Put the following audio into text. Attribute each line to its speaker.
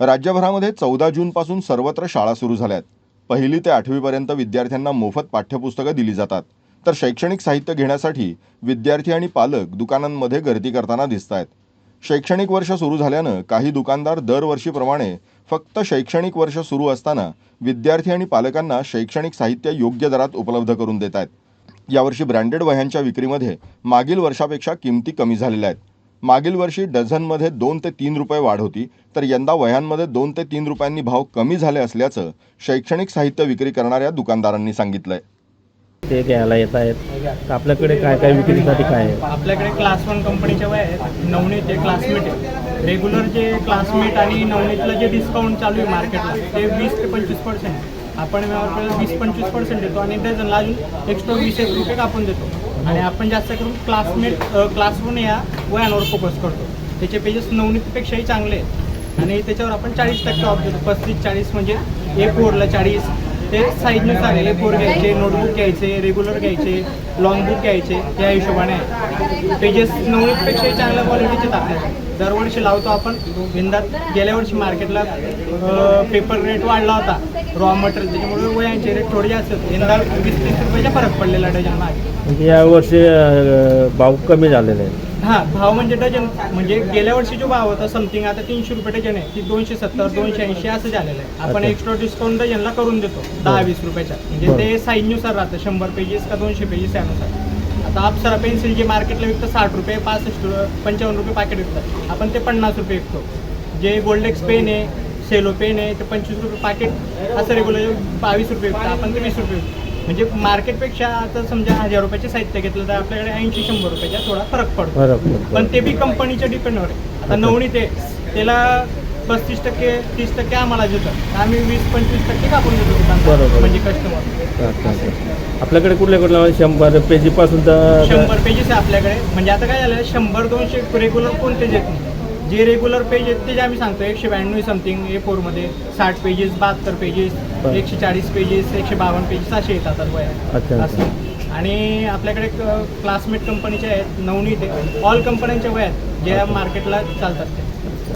Speaker 1: राज्यभरामध्ये चौदा जूनपासून सर्वत्र शाळा सुरू झाल्यात. पहिली ते आठवीपर्यंत विद्यार्थ्यांना मोफत पाठ्यपुस्तकं दिली जातात. तर शैक्षणिक साहित्य घेण्यासाठी विद्यार्थी आणि पालक दुकानांमध्ये गर्दी करताना दिसत आहेत शैक्षणिक वर्ष सुरू झाल्यानं काही दुकानदार दरवर्षीप्रमाणे फक्त शैक्षणिक वर्ष सुरू असताना विद्यार्थी आणि पालकांना शैक्षणिक साहित्य योग्य दरात उपलब्ध करून देत आहेत यावर्षी ब्रँडेड वह्यांच्या विक्रीमध्ये मागील वर्षापेक्षा किमती कमी झालेल्या आहेत. मागील वर्षी डझनमध्ये दोन ते तीन रुपये वाढ होती तर यंदा वह्यांमध्ये दोन ते तीन रुपयांनी भाव कमी झाले असल्याचं शैक्षणिक साहित्य विक्री करणाऱ्या दुकानदारांनी सांगितलंय.
Speaker 2: ते घ्यायला येत आहेत. आपल्याकडे काय काय विक्रीसाठी काय आहे?
Speaker 3: आपल्याकडे क्लास वन कंपनीच्या वय आहेत. नवनीत आहे क्लासमेट आहे. रेग्युलर जे क्लासमेट आणि नवनीतला जे डिस्काउंट चालू आहे मार्केटला ते वीस ते पंचवीस पर्सेंट आपण आपल्याला वीस पंचवीस पर्सेंट देतो आणि डझनला अजून एक्स्ट्रा वीस एक रुपये कापून देतो. आणि आपण जास्त करून क्लासमेट क्लास वन या वयांवर फोकस करतो. त्याचे पेजेस नवनीतपेक्षाही चांगले आहेत. आणि त्याच्यावर आपण चाळीस टक्के ऑफ देतो. पस्तीस चाळीस म्हणजे ए फोरला चाळीस. ते साईजनुसार आहे. ए फोर घ्यायचे नोटबुक घ्यायचे रेग्युलर घ्यायचे लॉंग बुक घ्यायचे त्या हिशोबाने आहे. पेजेस नवनीतपेक्षाही चांगल्या क्वालिटीचे टाकले दरवर्षी लावतो आपण. यंदा गेल्या वर्षी मार्केटला पेपर रेट वाढला होता. रॉ मटेरियल त्याच्यामुळे वयांचे रेट थोडे जास्त होते यंदा वीस तीस रुपयाचा फरक पडलेला डझन मागे
Speaker 2: यावर्षी भाव कमी झालेले आहे
Speaker 3: हा भाव म्हणजे डझन म्हणजे गेल्या वर्षी जो भाव होता समथिंग आता तीनशे रुपये डझन आहे. ती दोनशे सत्तर दोनशे ऐंशी असं झालेलं आहे. आपण. एक्स्ट्रा डिस्काउंट डझनला करून देतो दहा वीस रुपयाच्या. म्हणजे. ते साईजनुसार राहतं शंभर पेजेस का दोनशे पेजेस त्यानुसार. आता अप्सरा पेन्सिल जे मार्केटला विकतं साठ रुपये पासष्ट पंचावन्न रुपये पाकिट विकतात. आपण ते पन्नास रुपये विकतो. जे गोल्डेक्स पेन आहे सेलो पेन आहे ते पंचवीस रुपये पाकिट असं रेग्युलर बावीस रुपये विकतं. आपण ते वीस रुपये विकतो. म्हणजे मार्केटपेक्षा आता समजा हजार रुपयाचे साहित्य घेतलं तर आपल्याकडे ऐंशी शंभर रुपयाचा थोडा फरक पडतो. पण ते बी कंपनीच्या डिपेंडवर आहे. आता नवनी ते त्याला पस्तीस टक्के तीस टक्के आम्हाला देतात. आम्ही वीस पंचवीस टक्के कापून देतो
Speaker 2: बरोबर.
Speaker 3: म्हणजे कस्टमर.
Speaker 2: आपल्याकडे कुठल्या कुठल्या शंभर पेजीपासून तर
Speaker 3: शंभर पेजेस आहे आपल्याकडे. म्हणजे आता काय झालं शंभर दोनशे रेग्युलर कोणतेच येत नाही. जे रेग्युलर पेज आहेत ते जे आम्ही सांगतो एकशे ब्याण्णव समथिंग ए फोरमध्ये साठ पेजेस बहात्तर पेजेस
Speaker 2: बरं.
Speaker 3: एकशे चाळीस पेजेस एकशे बावन्न पेजेस असे येतात वया
Speaker 2: अच्छा.
Speaker 3: असं. आणि आपल्याकडे क्लासमेट कंपनीचे आहेत नवनीत ऑल कंपन्यांच्या वयात ज्या मार्केटला चालतात ते.